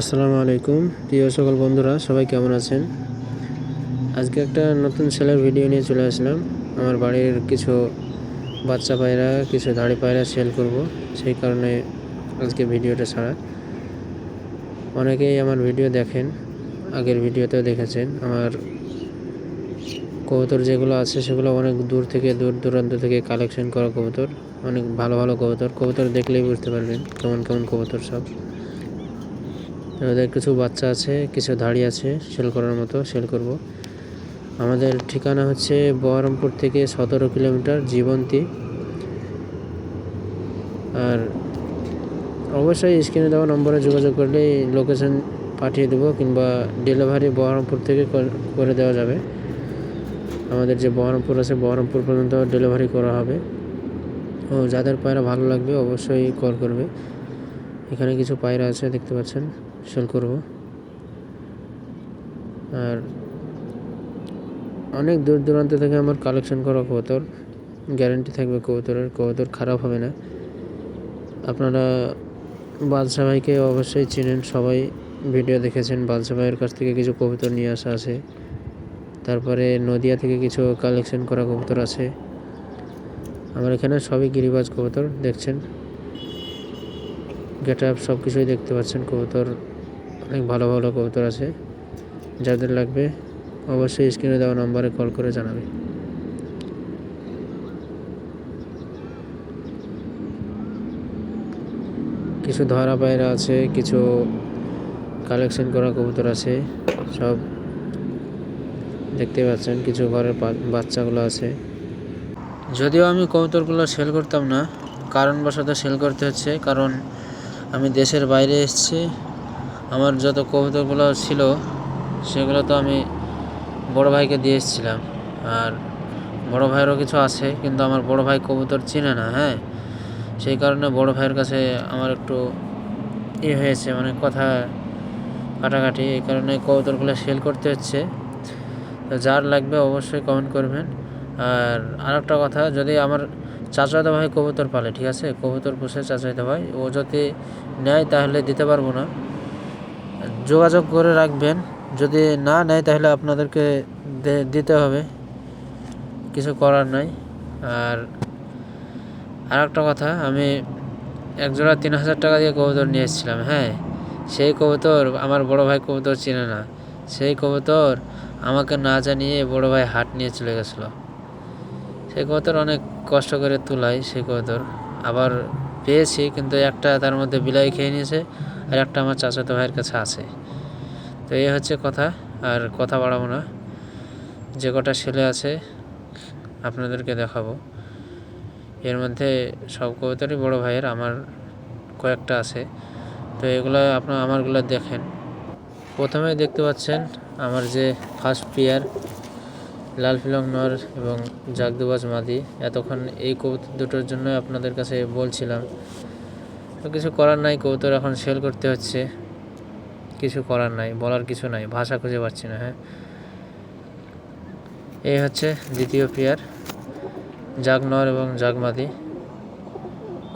আসসালামু আলাইকুম। প্রিয় সকল বন্ধুরা, সবাই কেমন আছেন? আজকে একটা নতুন সেলের ভিডিও নিয়ে চলে আসলাম। আমার বাড়ির কিছু বাচ্চা পায়রা, কিছু দাড়ি পায়রা সেল করব। সেই কারণে আজকে ভিডিওটা ছাড়া। অনেকেই আমার ভিডিও দেখেন, আগের ভিডিওতেও দেখেছেন। আমার কবুতর যেগুলো আছে, সেগুলো অনেক দূর থেকে, দূর দূরান্ত থেকে কালেকশন করা কবুতর। অনেক ভালো ভালো কবুতর। কবুতর দেখলেই বুঝতে পারবেন কেমন কেমন কবুতর সব। আমাদের কিছু বাচ্চা আছে, কিছু দাড়ি আছে, সেল করার মতো, সেল করব। আমাদের ঠিকানা হচ্ছে বহরমপুর থেকে সতেরো কিলোমিটার জীবন্তী। আর অবশ্যই স্ক্রিনে দেওয়া নম্বরে যোগাযোগ করলে লোকেশন পাঠিয়ে দেবো, কিংবা ডেলিভারি বহরমপুর থেকে করে দেওয়া যাবে। আমাদের যে বহরমপুর আছে, বহরমপুর পর্যন্ত ডেলিভারি করা হবে। ও যাদের পায়রা ভালো লাগবে, অবশ্যই কল করবে। এখানে কিছু পায়রা আছে, দেখতে পাচ্ছেন। সেল করব। আর অনেক দূর দূরান্ত থেকে আমার কালেকশন করা কবুতর গ্যারেন্টি থাকবে কবুতরের। কবুতর খারাপ হবে না। আপনারা বাদশা ভাইকে অবশ্যই চিনেন, সবাই ভিডিও দেখেছেন। বাদশা ভাইয়ের কাছ থেকে কিছু কবুতর নিয়ে আসা আছে। তারপরে নদিয়া থেকে কিছু কালেকশন করা কবুতর আছে। আমার এখানে সবই গিরিবাজ কবুতর, দেখছেন? গেট আপ সব কিছুই দেখতে পাচ্ছেন কবুতর। অনেক ভালো ভালো কবুতর আছে। যাদের লাগবে অবশ্যই স্ক্রিনে দেওয়া নম্বরে কল করে জানাবে। কিছু ধরা পায়রা আছে, কিছু কালেকশন করা কবুতর আছে, সব দেখতে পাচ্ছেন, কিছু ঘরের বাচ্চাগুলো আছে। যদিও আমি কবুতরগুলো সেল করতাম না, কারণবশত সেল করতে হচ্ছে, কারণ আমি দেশের বাইরে এসেছি আমার যত কবুতরগুলো ছিল, সেগুলো তো আমি বড় ভাইকে দিয়ে এসেছিলাম। আর বড় ভাইয়েরও কিছু আছে, কিন্তু আমার বড় ভাই কবুতর চিনে না হ্যাঁ? সেই কারণে বড় ভাইয়ের কাছে আমার একটু ইয়ে হয়েছে মানে কথা কাটাকাটি। এই কারণে কবুতরগুলো সেল করতে হচ্ছে। তো যার লাগবে অবশ্যই কমেন্ট করবেন। আর আরেকটা কথা, যদি আমার চাচাতো ভাই কবুতর পালে, ঠিক আছে? কবুতর পুষে চাচাতো ভাই, ও যদি নেয় তাহলে দিতে পারব না। যোগাযোগ করে রাখবেন। যদি না নেয় তাহলে আপনাদেরকে দিতে হবে। কিছু করার নাই। আর আরেকটা কথা, আমি এক জোড়া তিন হাজার টাকা দিয়ে কবুতর নিয়ে এসেছিলাম হ্যাঁ? সেই কবুতর আমার বড় ভাই কবুতর চিনে না। সেই কবুতর আমাকে না জানিয়ে বড় ভাই হাট নিয়ে চলে গেছিল। সেই কবুতর অনেক কষ্ট করে তুলাই, সেই কবুতর। আবার পেয়েছি, কিন্তু একটা তার মধ্যে বিলাই খেয়ে নিয়েছে। আর একটা আমার চাচাতো ভাইয়ের কাছে আছে। তো এই হচ্ছে কথা, আর কথা বাড়াবো না। যে কটা ছেলে আছে, আপনাদেরকে দেখাবো। এর মধ্যে সব কবিতারই বড় ভাইয়ের আমার কয়েকটা আছে। তো এগুলো আপনার আমারগুলো দেখেন। প্রথমে দেখতে পাচ্ছেন আমার যে ফার্স্ট প্লেয়ার লাল ফিলং নর এবং জাগদুবাজ মাদি। এতক্ষণ এই কবুতর দুটোর জন্য আপনাদের কাছে বলছিলাম। তো কিছু করার নাই, কবুতর এখন সেল করতে হচ্ছে। কিছু করার নাই, বলার কিছু নাই, ভাষা খুঁজে পাচ্ছি না হ্যাঁ। এই হচ্ছে দ্বিতীয় পেয়ার জাগনর এবং জাগমাদি।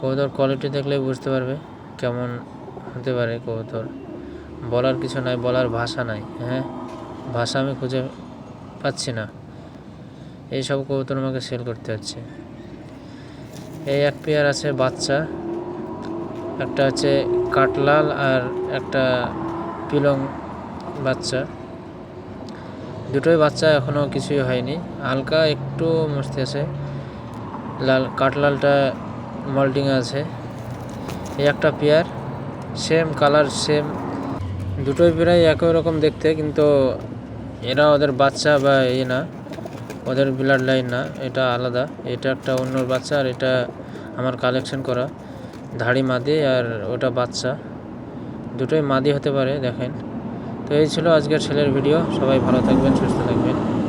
কবুতর কোয়ালিটি দেখলে বুঝতে পারবে কেমন হতে পারে কবুতর। বলার কিছু নাই, বলার ভাষা নাই হ্যাঁ। ভাষা আমি খুঁজে পাচ্ছি না। এইসব কবুতর আমাকে সেল করতে হচ্ছে। এই এক পেয়ার আছে বাচ্চা। একটা হচ্ছে কাটলাল আর একটা পিলং বাচ্চা। দুটোই বাচ্চা এখনও কিছুই হয়নি। হালকা একটু মস্তি আছে। লাল কাটলালটা মল্টিং আছে। এই একটা পেয়ার সেম কালার সেম দুটোই প্রায় একই রকম দেখতে, কিন্তু এরা ওদের বাচ্চা বা এ না। ওদের ব্লাড লাইন না, এটা আলাদা। এটা একটা অন্য বাচ্চা আর এটা আমার কালেকশন করা। ধাড়ি মাদি আর ওটা বাচ্চা। দুটোই মাদি হতে পারে, দেখেন। তো এই ছিল আজকের ছেলের ভিডিও সবাই ভালো থাকবেন, সুস্থ থাকবেন।